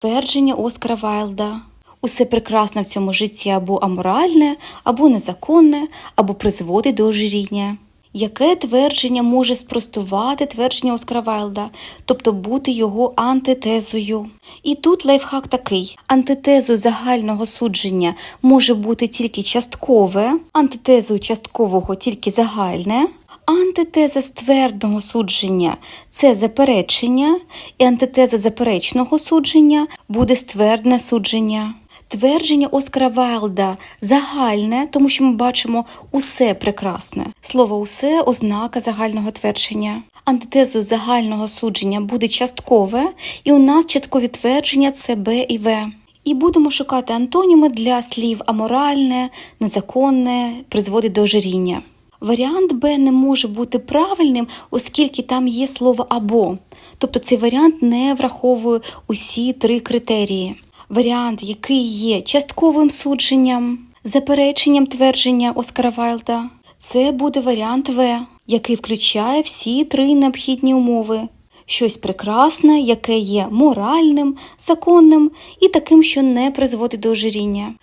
Твердження Оскара Вайлда. Усе прекрасне в цьому житті або аморальне, або незаконне, або призводить до ожиріння. Яке твердження може спростувати твердження Оскара Вайлда, тобто бути його антитезою? І тут лайфхак такий: антитезою загального судження може бути тільки часткове, антитезою часткового тільки загальне, Антитеза ствердного судження це заперечення, і антитеза заперечного судження буде ствердне судження. Твердження Оскара Вайлда загальне, тому що ми бачимо усе прекрасне. Слово усе ознака загального твердження. Антитезою загального судження буде часткове, і у нас часткові твердження це Б і В. І будемо шукати антоніми для слів аморальне, незаконне, призводить до ожиріння. Варіант Б не може бути правильним, оскільки там є слово або. Тобто цей варіант не враховує усі три критерії. Варіант, який є частковим судженням, запереченням твердження Оскара Вайлда, це буде варіант В, який включає всі три необхідні умови. Щось прекрасне, яке є моральним, законним і таким, що не призводить до ожиріння.